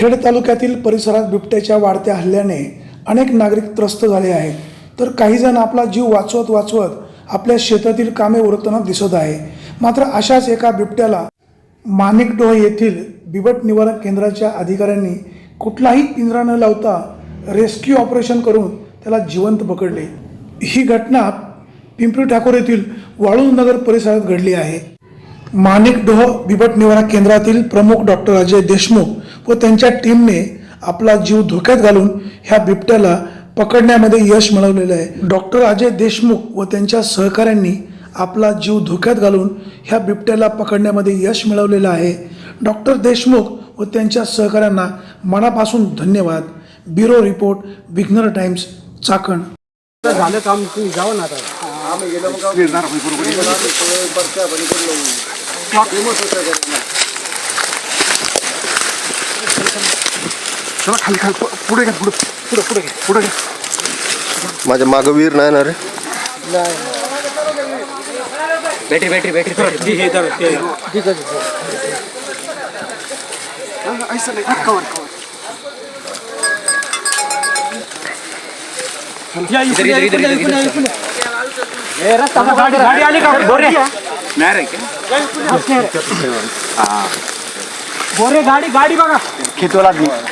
खेड तालुक्यातील परिसरात बिबट्याच्या वाढत्या हल्ल्याने अनेक नागरिक त्रस्त झाले आहेत. तर काही जण आपला जीव वाचवत वाचवत आपल्या शेतातील कामे उरताना दिसत आहे. मात्र अशाच एका बिबट्याला माणिकडोह येथील बिबट निवारण केंद्राच्या अधिकाऱ्यांनी कुठलाही पिंजरा न लावता रेस्क्यू ऑपरेशन करून त्याला जिवंत पकडले. ही घटना पिंपरी ठाकूर येथील वाळूज नगर परिसरात घडली आहे. माणिकडोह बिबट निवारण केंद्रातील प्रमुख डॉक्टर अजय देशमुख व त्यांच्या टीमने आपला जीव धोक्यात घालून ह्या बिबट्याला पकडण्यामध्ये यश मिळवलेलं आहे. डॉक्टर अजय देशमुख व त्यांच्या सहकाऱ्यांनी आपला जीव धोक्यात घालून ह्या बिबट्याला पकडण्यामध्ये यश मिळवलेलं आहे. डॉक्टर देशमुख व त्यांच्या सहकाऱ्यांना मनापासून धन्यवाद. ब्युरो रिपोर्ट विघ्नर टाइम्स चाकण. झालं काम तुम्ही जाऊ ना आता. चला खाली खाली पुढे घ्या पुढे पुढे पुढे घ्या पुढे घ्या माझ्या मागं वीर नाही ना रे बॅटरी बॅटरी बॅटरी हे तर ठीक आहे हा, ऐसा नाही हा, कवर कवर गाडी गाडी आली का बोरे बोरे गाडी गाडी बघा. खेतवाला सर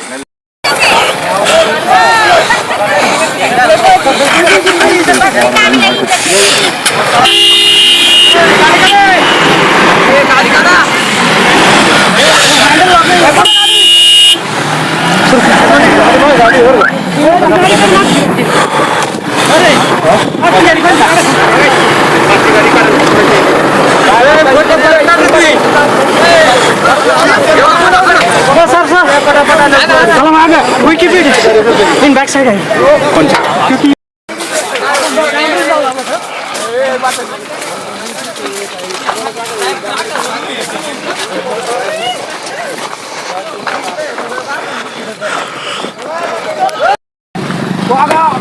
बॅक साईड आहे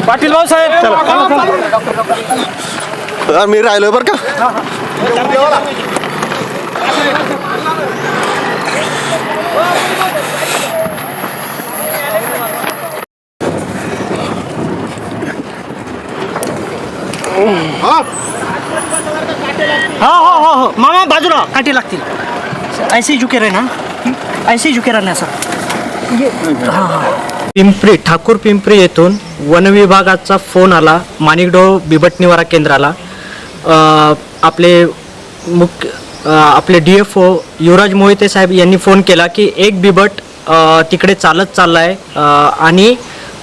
पाटील भाऊ साहेब हा, मी राहिलोय बरं का? हो हो हो हो. मामा बाजूला. काटे लागतील. ऐसे झुके झुके रहना ऐसे झुके रहना सर हां हां. पिंपरी ठाकूर पिंपरी येथून वन विभागाचा फोन आला माणिकडो बिबट निवारा केंद्राला. आपले मुख्य आपले D F O Yuvraj Mohite साहेब यांनी फोन केला की एक बिबट तिकडे चालत चालला आहे आणि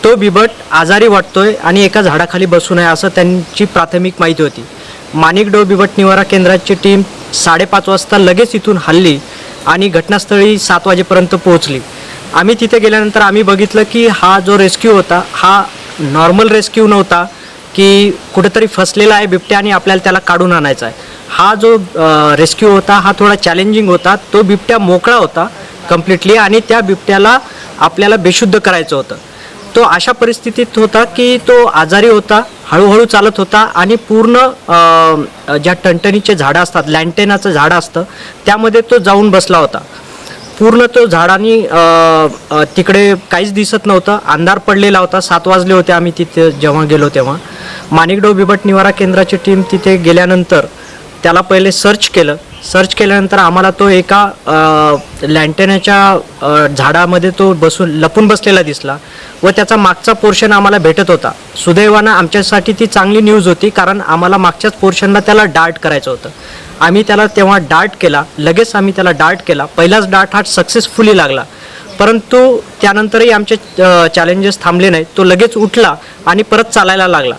तो बिबट आजारी वाटतोय आणि एका झाडाखाली बसून आहे असं त्यांची प्राथमिक माहिती होती. माणिकडो बिबट निवारा केंद्राची टीम साडेपाच वाजता लगेच इथून हल्ली आणि घटनास्थळी सात वाजेपर्यंत पोहोचली. आम्ही तिथे गेल्यानंतर आम्ही बघितलं की हा जो रेस्क्यू होता हा नॉर्मल रेस्क्यू नव्हता की कुठेतरी फसलेला आहे बिबट्या आणि आपल्याला त्याला काढून आणायचा आहे. हा जो रेस्क्यू होता हा थोडा चॅलेंजिंग होता. तो बिबट्या मोकळा होता कम्प्लिटली आणि त्या बिबट्याला आपल्याला बेशुद्ध करायचं होतं. तो अशा परिस्थितीत होता की तो आजारी होता हळूहळू चालत होता आणि पूर्ण ज्या टणटणीचे झाडं असतात लँटेनाचं झाडं असतं त्यामध्ये तो जाऊन बसला होता. पूर्ण तो झाडांनी तिकडे काहीच दिसत नव्हतं. अंधार पडलेला होता. सात वाजले होते आम्ही तिथे जेव्हा गेलो तेव्हा. माणिकडो बिबट निवारा केंद्राची टीम तिथे गेल्यानंतर त्याला पहिले सर्च केलं. सर्च केल्यानंतर आम्हाला तो एका लँटेनाच्या झाडामध्ये तो बसून लपून बसलेला दिसला व त्याचा मागचा पोर्शन आम्हाला भेटत होता. सुदैवानं आमच्यासाठी ती चांगली न्यूज होती कारण आम्हाला मागच्याच पोर्शनला त्याला डार्ट करायचं होतं. आम्ही त्याला तेव्हा डार्ट केला लगेच आम्ही त्याला डार्ट केला. पहिलाच डार्ट हा सक्सेसफुली लागला. परंतु त्यानंतरही आमचे चॅलेंजेस थांबले नाहीत. तो लगेच उठला आणि परत चालायला लागला.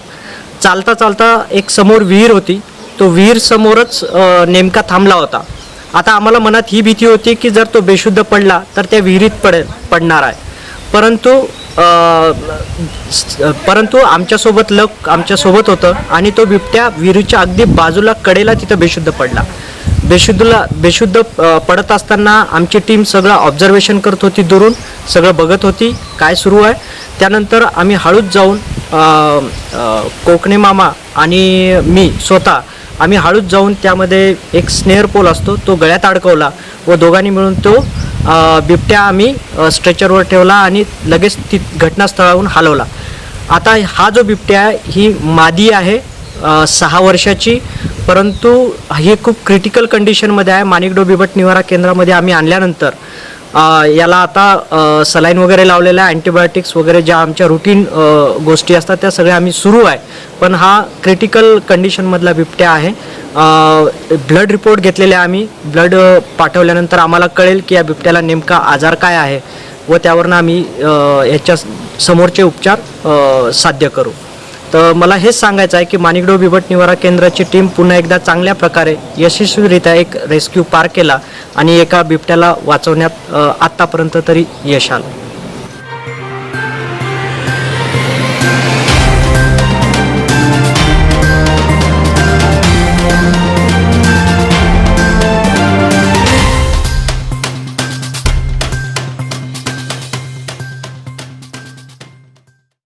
चालता चालता एक समोर विहीर होती. तो विहीर समोरच नेमका थांबला होता. आता आम्हाला मनात ही भीती होती की जर तो बेशुद्ध पडला तर त्या विहिरीत पडेल पडणार आहे. परंतु परंतु आमच्यासोबत लक आमच्यासोबत होतं आणि तो बिबट्या विहिरीच्या अगदी बाजूला कडेला तिथं बेशुद्ध पडला. बेशुद्धला बेशुद्ध पडत असताना आमची टीम सगळं ऑब्झर्वेशन करत होती दुरून सगळं बघत होती काय सुरू आहे. त्यानंतर आम्ही हळूच जाऊन कोकणे मामा आणि मी स्वतः आम्ही हळूच जाऊन त्यामध्ये एक स्नेअर पोल असतो तो गळ्यात अडकवला व दोघांनी मिळून तो बिबट्या आम्ही स्ट्रेचरवर ठेवला आणि लगेच ती घटनास्थळाहून हलवला. आता हा जो बिबट्या आहे ही मादी आहे सहा वर्षाची परंतु हे खूप क्रिटिकल कंडिशनमध्ये आहे. माणिकडो बिबट निवारा केंद्रामध्ये आम्ही आणल्यानंतर याला आता सलाईन वगैरे लावलेलं आहे अँटीबायोटिक्स वगैरे ज्या आमच्या रुटीन गोष्टी असतात त्या सगळ्या आम्ही सुरू आहे. पण हा क्रिटिकल कंडिशनमधला बिबट्या आहे. ब्लड रिपोर्ट घेतलेले आहे आम्ही ब्लड पाठवल्यानंतर आम्हाला कळेल की या बिबट्याला नेमका आजार काय आहे व त्यावरनं आम्ही याच्या ह्याच्या समोरचे उपचार साध्य करू. तर मला हेच सांगायचं आहे की माणिकडो बिबट निवारा केंद्राची टीम पुन्हा एकदा चांगल्या प्रकारे यशस्वीरित्या एक रेस्क्यू पार केला आणि एका बिबट्याला वाचवण्यात आत्तापर्यंत तरी यश आलं.